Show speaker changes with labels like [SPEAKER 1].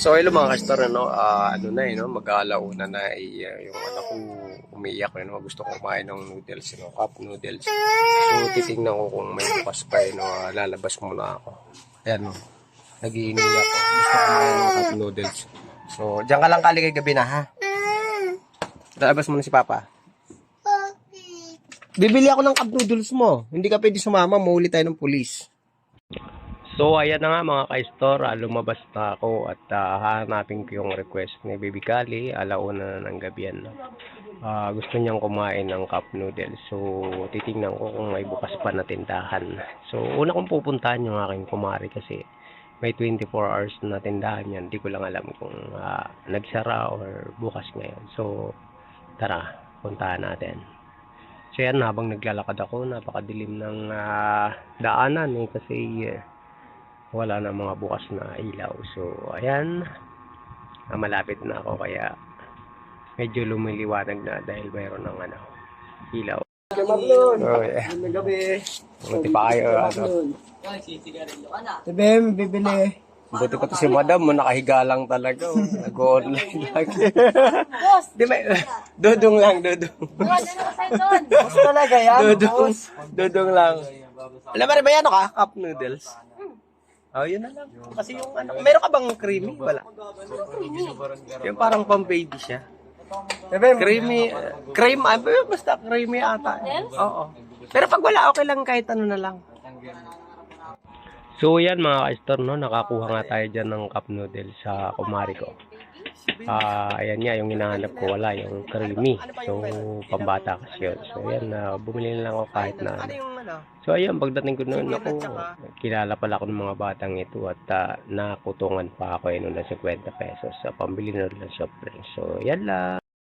[SPEAKER 1] So, hello mga kastor, ano, ah, ano na eh, no? mag-aalauna na eh, yung anak ko umiiyak na, no? gusto ko kumain ng noodles, no? cup noodles. So, titingnan ko kung may bukas pa, eh, no? Ah, lalabas muna ako. Ayan, no? nag-iingi ako. Gusto kumain ng cup noodles. So, diyan ka lang kaligay gabi na, ha? Lalabas muna si Papa. Bibili ako ng cup noodles mo. Hindi ka pwede sumama, mahuli tayo ng pulis. So, ayan na nga mga ka-store, ah, lumabas na ako at ah, hahanapin ko yung request ni Baby Kali, alauna na ng gabi yan. Ah, gusto niyang kumain ng cup noodles. So, titingnan ko kung may bukas pa na tindahan. So, una kong pupuntahan yung aking kumari kasi may 24 hours na tindahan yan. Hindi ko lang alam kung ah, nagsara or bukas ngayon. So, tara, puntahan natin. So, yan, habang naglalakad ako, napakadilim ng ah, daanan eh, kasi eh, wala na mga bukas na ilaw. So, ayan. Ah, malapit na ako kaya medyo lumiliwanag na dahil mayroon ng ano, ilaw. Oh, yeah.
[SPEAKER 2] gabi.
[SPEAKER 1] Buti pa kayo, ano.
[SPEAKER 2] Sabi, bibili.
[SPEAKER 1] Buti pa to si madam mo, nakahiga lang talaga. Oh. Nag-online lagi. Di ba, dudong lang, dudong.
[SPEAKER 2] Boss talaga yan.
[SPEAKER 1] Dudong, dudong lang. Alam mo rin ba yan, ano ka? Cup noodles? Oh, yun na lang. Kasi yung ano, meron ka bang creamy? Wala. Yung parang pang baby siya. Creamy, uh, cream, ah, basta creamy ata. Oo. Pero pag wala, okay lang kahit ano na lang. So yan mga ka-store, no? nakakuha nga tayo dyan ng cup noodles sa kumari ko. Ah, ayan nga, yung hinahanap ko wala, yung creamy. So, pambata kasi yun. So, yan, na bumili na lang ako kahit na ano. So, ayan, pagdating ko noon ako, kilala pala ako ng mga batang ito at ah, nakutungan pa ako noon na 50 pesos sa pambili na rin ng soft drinks. So, yan lang.